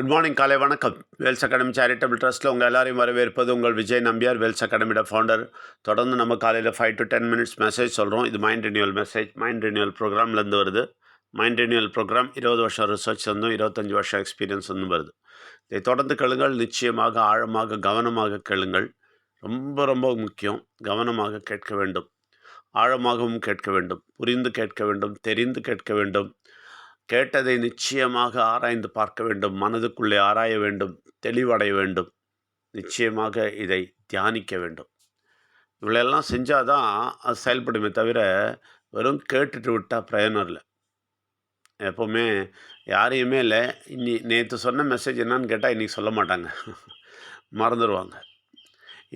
Good morning காலை வணக்கம். Wales academy charitable ட்ரஸ்ட்டில் உங்கள் எல்லாரையும் வரவேற்பது உங்கள் விஜய் நம்பியார் வேல்ஸ் அகாடமியோட ஃபவுண்டர் தொடர்ந்து நம்ம காலையில் five to ten minutes message சொல்கிறோம் இது mind renewal message mind renewal ப்ரோக்ராம்லேருந்து வருது. மைண்ட் ரினியூவல் ப்ரோக்ராம் இருபது வருஷம் ரிசர்ச் வந்தும் இருபத்தஞ்சி வருஷம் எக்ஸ்பீரியன்ஸ் வந்து வருது. இதை தொடர்ந்து கேளுங்கள். நிச்சயமாக ஆழமாக கவனமாக கேளுங்கள். ரொம்ப ரொம்ப முக்கியம். கவனமாக கேட்க வேண்டும். ஆழமாகவும் கேட்க வேண்டும். புரிந்து கேட்க வேண்டும். தெரிந்து கேட்க வேண்டும். கேட்டதை நிச்சயமாக ஆராய்ந்து பார்க்க வேண்டும் மனதுக்குள்ளே ஆராய வேண்டும் தெளிவடைய வேண்டும். நிச்சயமாக இதை தியானிக்க வேண்டும். இவ்வளெல்லாம் செஞ்சால் தான் அது செயல்படுமே தவிர வெறும் கேட்டுட்டு விட்டால் பிரயோஜனம் இல்லை. எப்போவுமே யாரையுமே இல்லை. இன்னி நேற்று சொன்ன மெசேஜ் என்னன்னு கேட்டால் இன்றைக்கி சொல்ல மாட்டாங்க. மறந்துடுவாங்க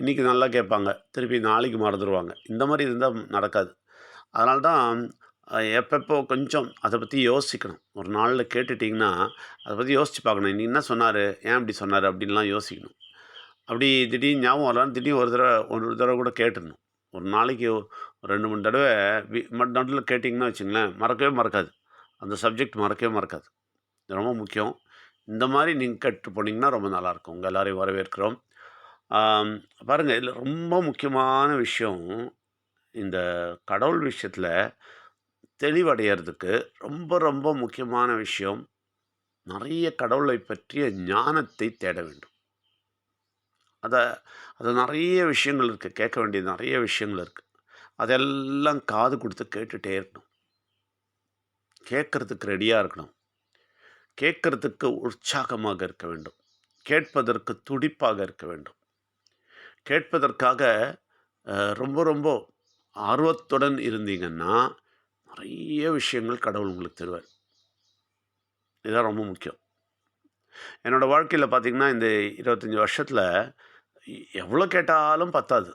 இன்றைக்கி நல்லா கேட்பாங்க. திருப்பி நாளைக்கு மறந்துடுவாங்க இந்த மாதிரி இருந்தால் நடக்காது. அதனால்தான் எப்பப்போ கொஞ்சம் அதை பற்றி யோசிக்கணும். ஒரு நாளில் கேட்டுட்டிங்கன்னா அதை பற்றி யோசித்து பார்க்கணும். இன்னைக்கு என்ன சொன்னார்? ஏன் இப்படி சொன்னார்? அப்படின்லாம் யோசிக்கணும். அப்படி திடீர்னு ஞாபகம் வரலாம் திடீர்னு ஒரு தடவை ஒரு தடவை கூட கேட்டுடணும். ஒரு நாளைக்கு ஒரு ரெண்டு மூணு தடவை வி- நடுவில் கேட்டிங்கன்னா வச்சுங்களேன் மறக்கவே மறக்காது. அந்த சப்ஜெக்ட் மறக்கவே மறக்காது. இது ரொம்ப முக்கியம். இந்த மாதிரி நீங்கள் கேட்டு போனீங்கன்னா ரொம்ப நல்லாயிருக்கும். உங்கள் எல்லோரையும் வரவேற்கிறோம். பாருங்கள் இதில் ரொம்ப முக்கியமான விஷயம் இந்த கடவுள் விஷயத்தில் தெளிவடைகிறதுக்கு ரொம்ப ரொம்ப முக்கியமான விஷயம் நிறைய கடவுளை பற்றிய ஞானத்தை தேட வேண்டும். அதை அது நிறைய விஷயங்கள் இருக்குது கேட்க வேண்டிய நிறைய விஷயங்கள் இருக்குது அதெல்லாம் காது கொடுத்து கேட்டுகிட்டே இருக்கணும். கேட்குறதுக்கு ரெடியாக இருக்கணும். கேட்குறதுக்கு உற்சாகமாக இருக்க வேண்டும். கேட்பதற்கு துடிப்பாக இருக்க வேண்டும். கேட்பதற்காக ரொம்ப ரொம்ப ஆர்வத்துடன் இருந்தீங்கன்னா நிறைய விஷயங்கள் கடவுள் உங்களுக்கு தருவார். இதுதான் ரொம்ப முக்கியம். என்னோடய வாழ்க்கையில் பார்த்தீங்கன்னா இந்த இருபத்தஞ்சி வருஷத்தில் எவ்வளோ கேட்டாலும் பத்தாது.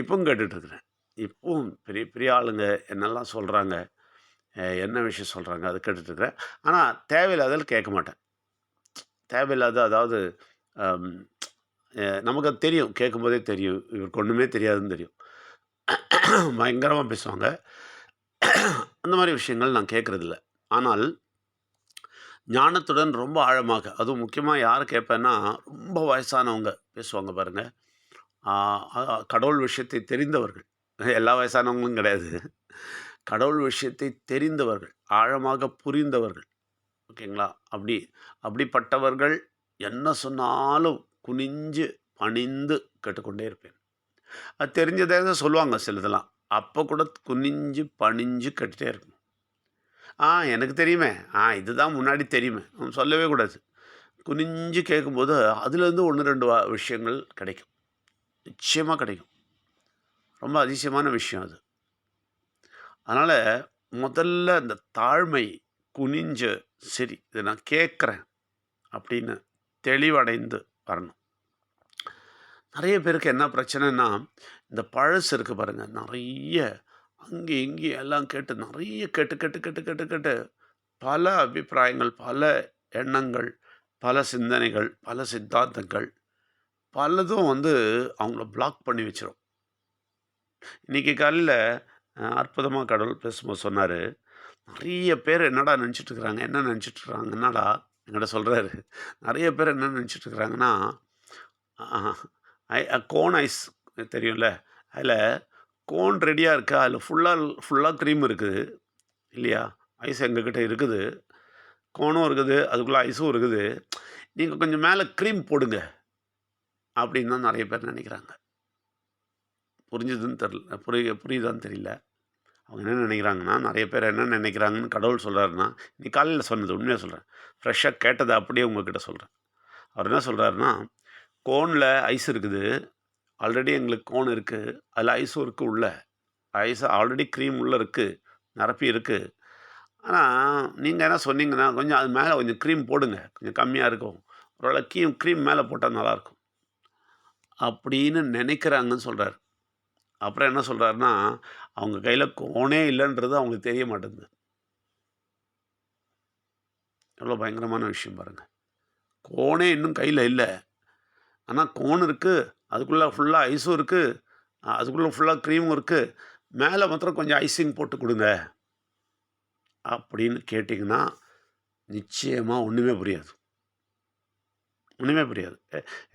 இப்பவும் கேட்டுட்ருக்குறேன் இப்பவும் பெரிய பெரிய ஆளுங்க என்னெல்லாம் சொல்கிறாங்க என்ன விஷயம் சொல்கிறாங்க அதை கேட்டுட்ருக்குறேன் ஆனால் தேவையில்லாததில் கேட்க மாட்டேன். தேவையில்லாத அதாவது நமக்கு அது தெரியும். கேட்கும்போதே தெரியும். இவருக்கு ஒன்றுமே தெரியாதுன்னு தெரியும். பயங்கரமாக பேசுவாங்க. அந்த மாதிரி விஷயங்கள் நான் கேட்குறதில்ல ஆனால் ஞானத்துடன் ரொம்ப ஆழமாக அதுவும் முக்கியமாக யார் கேட்பேன்னா ரொம்ப வயசானவங்க பேசுவாங்க பாருங்கள் கடவுள் விஷயத்தை தெரிந்தவர்கள். எல்லா வயசானவங்களும் கிடையாது. கடவுள் விஷயத்தை தெரிந்தவர்கள் ஆழமாக புரிந்தவர்கள். ஓகேங்களா? அப்படி அப்படிப்பட்டவர்கள் என்ன சொன்னாலும் குனிஞ்சு பணிந்து கேட்டுக்கொண்டே இருப்பேன். அது தெரிஞ்சதே தான் சொல்லுவாங்க சிலதெல்லாம். அப்போ கூட குனிஞ்சு பணிஞ்சு கட்டிட்டே இருக்கணும். ஆ எனக்கு தெரியுமே. ஆ இதுதான் முன்னாடி தெரியுமே. நம்ம சொல்லவே கூடாது. குனிஞ்சு கேட்கும்போது அதுலேருந்து ஒன்று ரெண்டு வா- விஷயங்கள் கிடைக்கும். நிச்சயமாக கிடைக்கும். ரொம்ப அதிசயமான விஷயம் அது. அதனால் முதல்ல இந்த தாழ்மை குனிஞ்சு சரி இதை நான் கேட்குறேன் அப்படின்னு தெளிவடைந்து வரணும். நிறைய பேருக்கு என்ன பிரச்சனைனா இந்த பழசு இருக்குது பாருங்கள் நிறைய அங்கே இங்கே எல்லாம் கேட்டு நிறைய கேட்டு கேட்டு கேட்டு கேட்டு கேட்டு பல அபிப்பிராயங்கள் பல எண்ணங்கள் பல சிந்தனைகள் பல சித்தாந்தங்கள் பலதும் வந்து அவங்கள பிளாக் பண்ணி வச்சிடும் இன்றைக்கி காலையில் அற்புதமாக கடவுள் பேசும்போது சொன்னார் நிறைய பேர் என்னடா நினச்சிட்டு இருக்கிறாங்க என்ன நினச்சிட்டு இருக்காங்க? என்னடா? என்கிட்ட சொல்கிறாரு நிறைய பேர் என்ன நினச்சிட்டு இருக்கிறாங்கன்னா ஐ கோன் ஐஸ் தெரியும்ல? அதில் கோன் ரெடியாக இருக்கா? அதில் ஃபுல்லாக ஃபுல்லாக க்ரீம் இருக்குது. இல்லையா? ஐஸ் எங்கக்கிட்ட இருக்குது. கோனும் இருக்குது. அதுக்குள்ளே ஐஸும் இருக்குது. நீங்கள் கொஞ்சம் மேலே க்ரீம் போடுங்க. அப்படின்னு தான் நிறைய பேர் நினைக்கிறாங்க. புரிஞ்சுதுன்னு தெரில புரிய புரியுதான்னு தெரியல. அவங்க என்ன நினைக்கிறாங்கன்னா நிறைய பேர் என்ன நினைக்கிறாங்கன்னு கடவுள் சொல்கிறாருன்னா நீ காலையில் சொன்னது உண்மையாக சொல்கிறேன் ஃப்ரெஷ்ஷாக கேட்டதை அப்படியே உங்ககிட்ட சொல்கிறேன் அவர் என்ன சொல்கிறாருன்னா கோனில் ஐஸ் இருக்குது. ஆல்ரெடி எங்களுக்கு கோன் இருக்குது அதில் ஐஸும் இருக்குது உள்ள. ஐஸ் ஆல்ரெடி க்ரீம் உள்ளே இருக்குது நிரப்பி இருக்குது ஆனால் நீங்கள் என்ன சொன்னீங்கன்னா கொஞ்சம் அது மேலே கொஞ்சம் க்ரீம் போடுங்க. கொஞ்சம் கம்மியாக இருக்கும். ஒருவேளை க்ரீம் க்ரீம் மேலே போட்டால் நல்லாயிருக்கும். அப்படின்னு நினைக்கிறாங்கன்னு சொல்கிறார் அப்புறம் என்ன சொல்கிறாருன்னா அவங்க கையில் கோனே இல்லைன்றது அவங்களுக்கு தெரிய மாட்டேங்குது. எவ்வளோ பயங்கரமான விஷயம் பாருங்கள் கோனே இன்னும் கையில் இல்லை. ஆனால் கோன் இருக்குது அதுக்குள்ளே ஃபுல்லாக ஐஸும் இருக்குது அதுக்குள்ளே ஃபுல்லாக க்ரீமும் இருக்குது மேலே மாத்திரம் கொஞ்சம் ஐசிங் போட்டு கொடுங்க. அப்படின்னு கேட்டிங்கன்னா நிச்சயமாக ஒன்றுமே புரியாது. ஒன்றுமே புரியாது.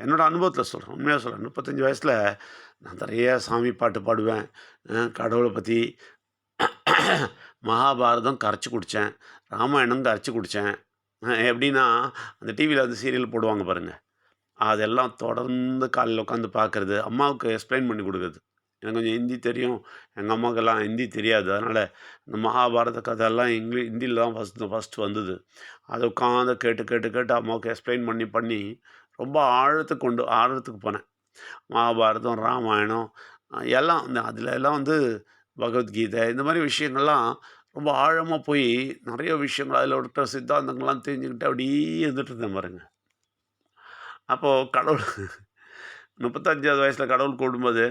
என்னோடய அனுபவத்தில் சொல்கிறேன் உண்மையாக சொல்கிறேன் முப்பத்தஞ்சு வயசில் நான் நிறைய சாமி பாட்டு பாடுவேன். கடவுளை பற்றி மகாபாரதம் கரைச்சி குடித்தேன் ராமாயணம் கரைச்சி குடித்தேன் எப்படின்னா, அந்த டிவியில் வந்து சீரியல் போடுவாங்க பாருங்கள் அதெல்லாம் தொடர்ந்து காலையில் உட்காந்து பார்க்கறது. அம்மாவுக்கு எக்ஸ்ப்ளைன் பண்ணி கொடுக்குறது எனக்கு கொஞ்சம் ஹிந்தி தெரியும். எங்கள் அம்மாவுக்கெல்லாம் ஹிந்தி தெரியாது. அதனால் இந்த மகாபாரத கதையெல்லாம் இங்கிலீஷ் ஹிந்தியில் தான் ஃபஸ்ட்டு ஃபர்ஸ்ட்டு வந்தது. அதை உட்காந்து கேட்டு, கேட்டு, கேட்டு அம்மாவுக்கு எக்ஸ்ப்ளைன் பண்ணி, பண்ணி ரொம்ப ஆழத்துக்கு கொண்டு ஆழத்துக்கு போனேன். மகாபாரதம், ராமாயணம் எல்லாம் இந்த அதில் எல்லாம் வந்து பகவத்கீதை இந்த மாதிரி விஷயங்கள்லாம் ரொம்ப ஆழமாக போய் நிறைய விஷயங்கள் அதில் இருக்கிற சித்தாந்தங்கள்லாம் தெரிஞ்சுக்கிட்டு அப்படியே இருந்துட்டு இருந்தேன் பாருங்கள் அப்போது கடவுள் முப்பத்தஞ்சாவது வயசில் கடவுள் கூடும்போது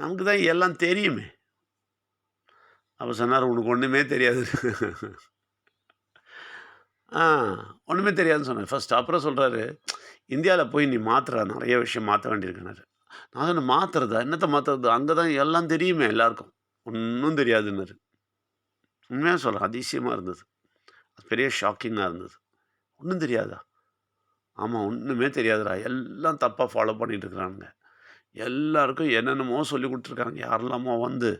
நமக்கு தான் எல்லாம் தெரியுமே. அப்போ சொன்னார் "உனக்கு ஒன்றுமே தெரியாது." ஆ ஒன்றுமே தெரியாதுன்னு சொன்னேன் ஃபஸ்ட் அப்புறம் சொல்கிறாரு இந்தியாவில் போய் நீ மாற்றுற நிறைய விஷயம் மாற்ற வேண்டியிருக்குன்னாரு." நான் சொன்னேன், மாற்றுறதா என்னத்தை மாத்துறது? அங்கே தான் எல்லாம் தெரியுமே எல்லாருக்கும்." ஒன்றும் தெரியாதுன்னாரு." உண்மையாக சொல்கிறேன் அதிசயமாக இருந்தது. பெரிய ஷாக்கிங்காக இருந்தது. ஒன்றும் தெரியாதா?" ஆமாம் ஒன்றுமே தெரியாதுடா. எல்லாம் தப்பாக ஃபாலோ பண்ணிட்டு எல்லாருக்கும் என்னென்னமோ சொல்லிக் கொடுத்துருக்காங்க யாரெல்லாமோ வந்து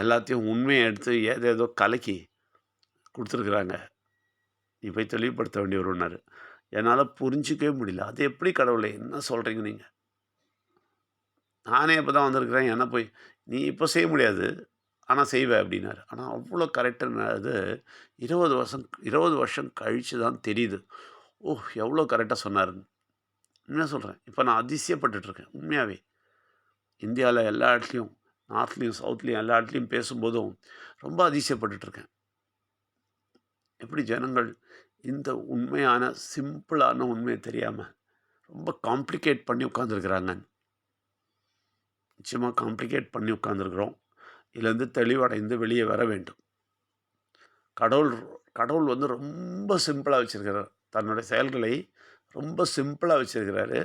எல்லாத்தையும் உண்மையை எடுத்து ஏதேதோ கலக்கி கொடுத்துருக்குறாங்க நீ போய் தெளிவுபடுத்த வேண்டி வரும்னாரு. என்னால் புரிஞ்சுக்கவே முடியல. அது எப்படி கடவுளை என்ன சொல்கிறீங்க நீங்கள் நானே இப்போ தான் வந்திருக்கிறேன். என்ன போய் நீ இப்போ செய்ய முடியாது. ஆனால் செய்வ அப்படின்னாரு ஆனால் அவ்வளோ கரெக்டுன்னு அது 20 வருஷம் 20 வருஷம் கழிச்சு தான் தெரியுது. ஓ! எவ்வளோ கரெக்டாக சொன்னாருன்னு. என்ன சொல்கிறேன் இப்போ நான் அதிசயப்பட்டுட்ருக்கேன் உண்மையாகவே இந்தியாவில் எல்லா இடத்துலையும் நார்த்லேயும் சவுத்லேயும் எல்லா இடத்துலையும் பேசும்போதும் ரொம்ப அதிசயப்பட்டுட்டு இருக்கேன். எப்படி ஜனங்கள் இந்த உண்மையான சிம்பிளான உண்மையை தெரியாமல் ரொம்ப காம்ப்ளிகேட் பண்ணி உட்காந்துருக்குறாங்க நிச்சயமாக காம்ப்ளிகேட் பண்ணி உட்காந்துருக்குறோம் இதுலேருந்து தெளிவடைந்து வெளியே வர வேண்டும். கடவுள் கடவுள் வந்து ரொம்ப சிம்பிளாக வச்சுருக்கிறார் தன்னுடைய செயல்களை ரொம்ப சிம்பிளாக வச்சுருக்கிறாரு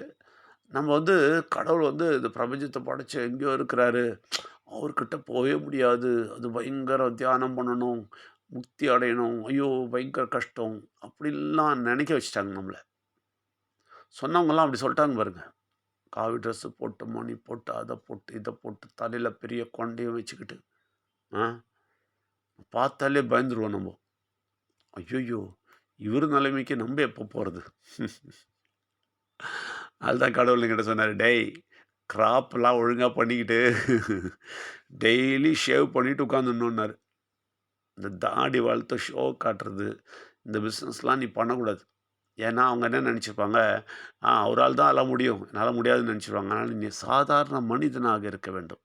நம்ம வந்து கடவுள் வந்து இந்த பிரபஞ்சத்தை படைச்சு எங்கேயோ இருக்கிறாரு. அவர்கிட்ட போகவே முடியாது. அது பயங்கர தியானம் பண்ணணும். முக்தி அடையணும். ஐயோ! பயங்கர கஷ்டம். அப்படிலாம் நினைக்க வச்சுட்டாங்க நம்மளை சொன்னவங்கலாம் அப்படி சொல்லிட்டாங்க பாருங்கள் காவி ட்ரெஸ்ஸு போட்டு, மணி போட்டு, அதை போட்டு, இதை போட்டு, தலையில் பெரிய கொண்டையும் வச்சுக்கிட்டு. ஆ பார்த்தாலே பயந்துருவோம் நம்ம ஐய்யய்யோ! இவர் நிலைமைக்கு நம்ம எப்போ போகிறது அதுதான் கடவுள் என்கிட்ட சொன்னார் "டேய் கிராப்லாம் ஒழுங்காக பண்ணிக்கிட்டு டெய்லி ஷேவ் பண்ணிட்டு உட்காந்துடணும்னாரு. இந்த தாடி வளர்த்து ஷோ காட்டுறது, இந்த பிஸ்னஸ்லாம் நீ பண்ணக்கூடாது. ஏன்னா, அவங்க என்ன நினச்சிருப்பாங்க ஆ அவரால் தான் அதெல்லாம் முடியும். என்னால் முடியாதுன்னு நினச்சிருவாங்க அதனால் நீ சாதாரண மனிதனாக இருக்க வேண்டும்."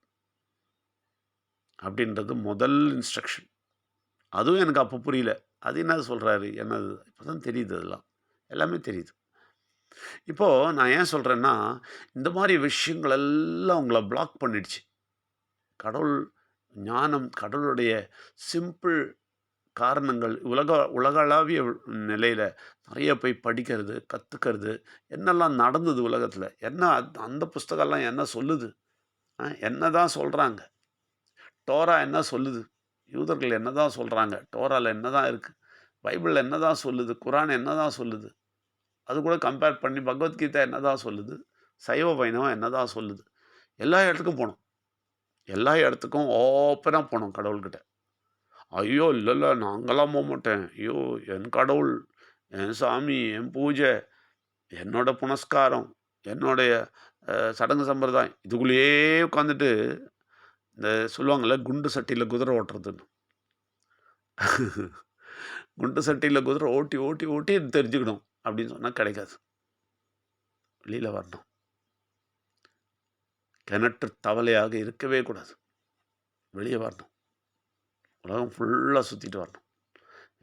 அப்படின்றது முதல் இன்ஸ்ட்ரக்ஷன். அதுவும் எனக்கு அப்போ புரியல. அது என்ன சொல்கிறாரு என்னது? இப்போ தான் தெரியுது அதெல்லாம். எல்லாமே தெரியுது. இப்போது நான் ஏன் சொல்கிறேன்னா இந்த மாதிரி விஷயங்கள் எல்லாம் உங்களை பிளாக் பண்ணிடுச்சு. கடவுள் ஞானம், கடவுளுடைய சிம்பிள் காரணங்கள் உலக உலகளாவிய நிலையில் நிறைய போய் படிக்கிறது, கற்றுக்கிறது என்னெல்லாம் நடந்தது உலகத்தில் என்ன அந்த புஸ்தகம்லாம் என்ன சொல்லுது? என்ன தான் சொல்கிறாங்க டோரா என்ன சொல்லுது? யூதர்கள் என்னதான் என்ன தான் என்னதான் பைபிளில் என்ன என்னதான் சொல்லுது? குரான் என்னதான் சொல்லுது? அது கூட கம்பேர் பண்ணி பகவத்கீதை என்னதான் சொல்லுது? சைவ வைணவம் என்னதான் சொல்லுது? எல்லா இடத்துக்கும் போனோம். எல்லா இடத்துக்கும் ஓப்பனாக போனோம் கடவுள்கிட்ட. ஐயோ! இல்லை இல்லை நாங்களாம் போக மாட்டேன் ஐயோ! என் கடவுள், என் சாமி, என் பூஜை, என்னோட புனஸ்காரம், என்னுடைய சடங்கு சம்பிரதாயம் இதுக்குள்ளேயே உட்காந்துட்டு, இந்த சொல்லுவாங்கள்ல குண்டு சட்டியில் குதிரை ஓட்டுறதுன்னு. குண்டு சட்டியில் குதிரை ஓட்டி, ஓட்டி, ஓட்டி தெரிஞ்சுக்கணும் அப்படின்னு சொன்னால் கிடைக்காது. வெளியில் வரணும். கிணற்று தவளையாக இருக்கவே கூடாது. வெளியே வரணும். உலகம் ஃபுல்லாக சுற்றிட்டு வரணும்.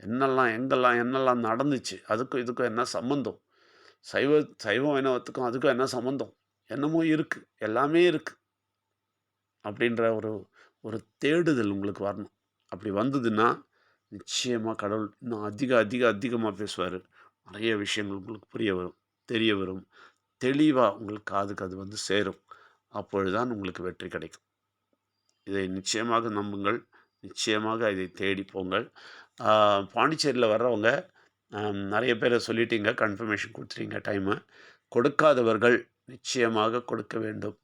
என்னெல்லாம், எங்கெல்லாம், என்னெல்லாம் நடந்துச்சு? அதுக்கும் இதுக்கும் என்ன சம்மந்தம்? சைவ சைவ வைணவத்துக்கும் அதுக்கும் என்ன சம்மந்தம்? என்னமோ இருக்குது எல்லாமே இருக்குது அப்படின்ற ஒரு ஒரு தேடுதல் உங்களுக்கு வரணும். அப்படி வந்ததுன்னா, நிச்சயமாக கடவுள் இன்னும் அதிக, அதிக, அதிகமாக பேசுவார் நிறைய விஷயங்கள் உங்களுக்கு புரிய வரும். தெரிய வரும். தெளிவாக உங்களுக்கு காதுக்கு அது வந்து சேரும். அப்பொழுதுதான் உங்களுக்கு வெற்றி கிடைக்கும். இதை நிச்சயமாக நம்புங்கள். நிச்சயமாக இதை தேடி போங்கள். பாண்டிச்சேரியில் வர்றவங்க, நிறைய பேரை சொல்லிட்டீங்க கன்ஃபர்மேஷன் கொடுத்துட்டீங்க டைமு கொடுக்காதவர்கள் நிச்சயமாக கொடுக்க வேண்டும்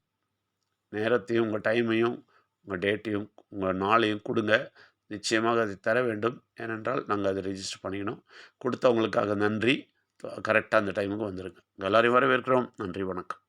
நேரத்தையும் உங்கள் டைமையும் உங்கள் டேட்டையும் உங்கள் நாளையும் கொடுங்க. நிச்சயமாக அதை தர வேண்டும். ஏனென்றால் நாங்கள் அதை ரெஜிஸ்டர் பண்ணிக்கணும். கொடுத்தவங்களுக்காக நன்றி. கரெக்டாக அந்த டைமுக்கு வந்துடுங்க எல்லாரையும் வரவேற்கிறோம். நன்றி வணக்கம்.